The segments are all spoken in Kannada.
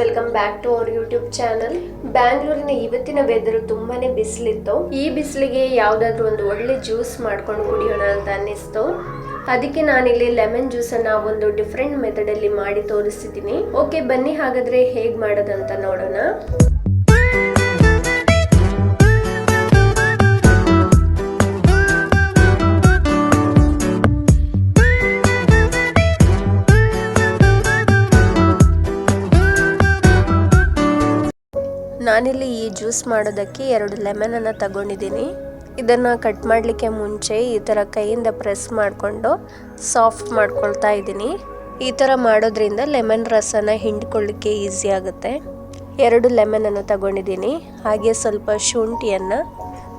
Welcome back to our YouTube channel ಬ್ಯಾಂಗ್ಳೂರಿನ ಇವತ್ತಿನ ವೆದರ್ ತುಂಬಾನೇ ಬಿಸಿಲಿತ್ತು. ಈ ಬಿಸಿಲಿಗೆ ಯಾವ್ದಾದ್ರು ಒಂದು ಒಳ್ಳೆ ಜ್ಯೂಸ್ ಮಾಡ್ಕೊಂಡು ಕುಡಿಯೋಣ ಅಂತ ಅನ್ನಿಸ್ತು. ಅದಕ್ಕೆ ನಾನಿಲ್ಲಿ ಲೆಮನ್ ಜ್ಯೂಸ್ ಅನ್ನ ಒಂದು ಡಿಫ್ರೆಂಟ್ ಮೆಥಡ್ ಅಲ್ಲಿ ಮಾಡಿ ತೋರಿಸ್ತಿದ್ದೀನಿ. ಓಕೆ ಬನ್ನಿ ಹಾಗಾದ್ರೆ ಹೇಗ್ ಮಾಡೋದಂತ ನೋಡೋಣ. ನಾನಿಲ್ಲಿ ಈ ಜ್ಯೂಸ್ ಮಾಡೋದಕ್ಕೆ ಎರಡು ಲೆಮನನ್ನು ತಗೊಂಡಿದ್ದೀನಿ. ಇದನ್ನು ಕಟ್ ಮಾಡಲಿಕ್ಕೆ ಮುಂಚೆ ಈ ಥರ ಕೈಯಿಂದ ಪ್ರೆಸ್ ಮಾಡಿಕೊಂಡು ಸಾಫ್ಟ್ ಮಾಡ್ಕೊಳ್ತಾ ಇದ್ದೀನಿ. ಈ ಥರ ಮಾಡೋದ್ರಿಂದ ಲೆಮನ್ ರಸನ ಹಿಂಡ್ಕೊಳ್ಳಿಕ್ಕೆ ಈಸಿ ಆಗುತ್ತೆ. ಎರಡು ಲೆಮನನ್ನು ತಗೊಂಡಿದ್ದೀನಿ. ಹಾಗೆ ಸ್ವಲ್ಪ ಶುಂಠಿಯನ್ನು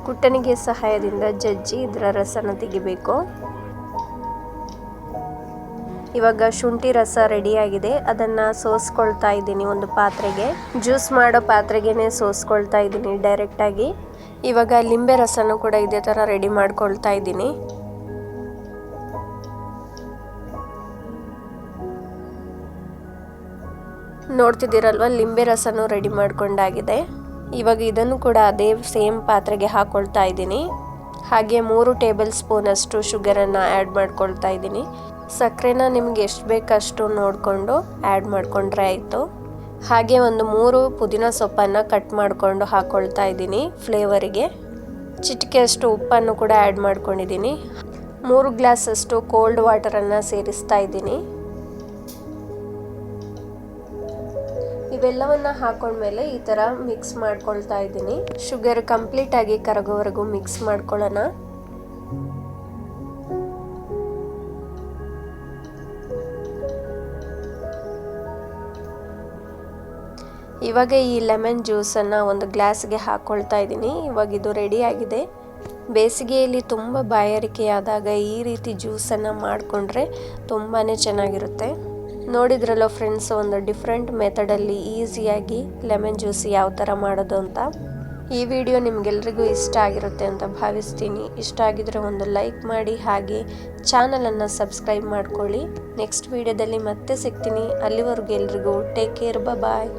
ಕುಟ್ಟಣಿಗೆ ಸಹಾಯದಿಂದ ಜಜ್ಜಿ ಇದರ ರಸನ ತೆಗಿಬೇಕು. ಇವಾಗ ಶುಂಠಿ ರಸ ರೆಡಿಯಾಗಿದೆ ಅದನ್ನು ಸೋಸ್ಕೊಳ್ತಾ ಇದ್ದೀನಿ ಒಂದು ಪಾತ್ರೆಗೆ. ಜ್ಯೂಸ್ ಮಾಡೋ ಪಾತ್ರೆಗೇನೆ ಸೋಸ್ಕೊಳ್ತಾ ಇದ್ದೀನಿ ಡೈರೆಕ್ಟಾಗಿ ಇವಾಗ ಲಿಂಬೆ ರಸನೂ ಕೂಡ ಇದೇ ಥರ ರೆಡಿ ಮಾಡ್ಕೊಳ್ತಾ ಇದ್ದೀನಿ. ನೋಡ್ತಿದ್ದೀರಲ್ವ, ಲಿಂಬೆ ರಸನೂ ರೆಡಿ ಮಾಡ್ಕೊಂಡಾಗಿದೆ. ಇವಾಗ ಇದನ್ನು ಕೂಡ ಅದೇ ಸೇಮ್ ಪಾತ್ರೆಗೆ ಹಾಕೊಳ್ತಾ ಇದ್ದೀನಿ. ಹಾಗೆ ಮೂರು ಟೇಬಲ್ ಸ್ಪೂನಷ್ಟು ಶುಗರನ್ನು ಆ್ಯಡ್ ಮಾಡ್ಕೊಳ್ತಾ ಇದ್ದೀನಿ. ಸಕ್ಕರೆನ ನಿಮ್ಗೆ ಎಷ್ಟು ಬೇಕಷ್ಟು ನೋಡಿಕೊಂಡು ಆ್ಯಡ್ ಮಾಡಿಕೊಂಡ್ರೆ ಆಯಿತು. ಹಾಗೆ ಒಂದು ಮೂರು ಪುದೀನ ಸೊಪ್ಪನ್ನು ಕಟ್ ಮಾಡಿಕೊಂಡು ಹಾಕ್ಕೊಳ್ತಾ ಇದ್ದೀನಿ ಫ್ಲೇವರಿಗೆ ಚಿಟಿಕೆಯಷ್ಟು ಉಪ್ಪನ್ನು ಕೂಡ ಆ್ಯಡ್ ಮಾಡ್ಕೊಂಡಿದ್ದೀನಿ. ಮೂರು ಗ್ಲಾಸಷ್ಟು ಕೋಲ್ಡ್ ವಾಟರನ್ನು ಸೇರಿಸ್ತಾ ಇದ್ದೀನಿ. ಇವೆಲ್ಲವನ್ನು ಹಾಕೊಂಡ್ಮೇಲೆ ಈ ಥರ ಮಿಕ್ಸ್ ಮಾಡ್ಕೊಳ್ತಾ ಇದ್ದೀನಿ. ಶುಗರ್ ಕಂಪ್ಲೀಟಾಗಿ ಕರಗೋವರೆಗೂ ಮಿಕ್ಸ್ ಮಾಡ್ಕೊಳ್ಳೋಣ. ಇವಾಗ ಈ ಲೆಮನ್ ಜ್ಯೂಸನ್ನು ಒಂದು ಗ್ಲಾಸ್ಗೆ ಹಾಕ್ಕೊಳ್ತಾ ಇದ್ದೀನಿ. ಇವಾಗ ಇದು ರೆಡಿಯಾಗಿದೆ ಬೇಸಿಗೆಯಲ್ಲಿ ತುಂಬ ಬಾಯಾರಿಕೆಯಾದಾಗ ಈ ರೀತಿ ಜ್ಯೂಸನ್ನು ಮಾಡಿಕೊಂಡ್ರೆ ತುಂಬಾ ಚೆನ್ನಾಗಿರುತ್ತೆ. ನೋಡಿದ್ರಲ್ಲ ಫ್ರೆಂಡ್ಸ್, ಒಂದು ಡಿಫ್ರೆಂಟ್ ಮೆಥಡಲ್ಲಿ ಈಸಿಯಾಗಿ ಲೆಮನ್ ಜ್ಯೂಸ್ ಯಾವ ಥರ ಮಾಡೋದು ಅಂತ. ಈ ವಿಡಿಯೋ ನಿಮಗೆಲ್ರಿಗೂ ಇಷ್ಟ ಆಗಿರುತ್ತೆ ಅಂತ ಭಾವಿಸ್ತೀನಿ. ಇಷ್ಟ ಆಗಿದ್ರೆ ಒಂದು ಲೈಕ್ ಮಾಡಿ, ಹಾಗೆ ಚಾನಲನ್ನು ಸಬ್ಸ್ಕ್ರೈಬ್ ಮಾಡ್ಕೊಳ್ಳಿ. ನೆಕ್ಸ್ಟ್ ವಿಡಿಯೋದಲ್ಲಿ ಮತ್ತೆ ಸಿಗ್ತೀನಿ. ಅಲ್ಲಿವರೆಗೂ ಎಲ್ರಿಗೂ ಟೇಕ್ ಕೇರ್ ಬಾಯ್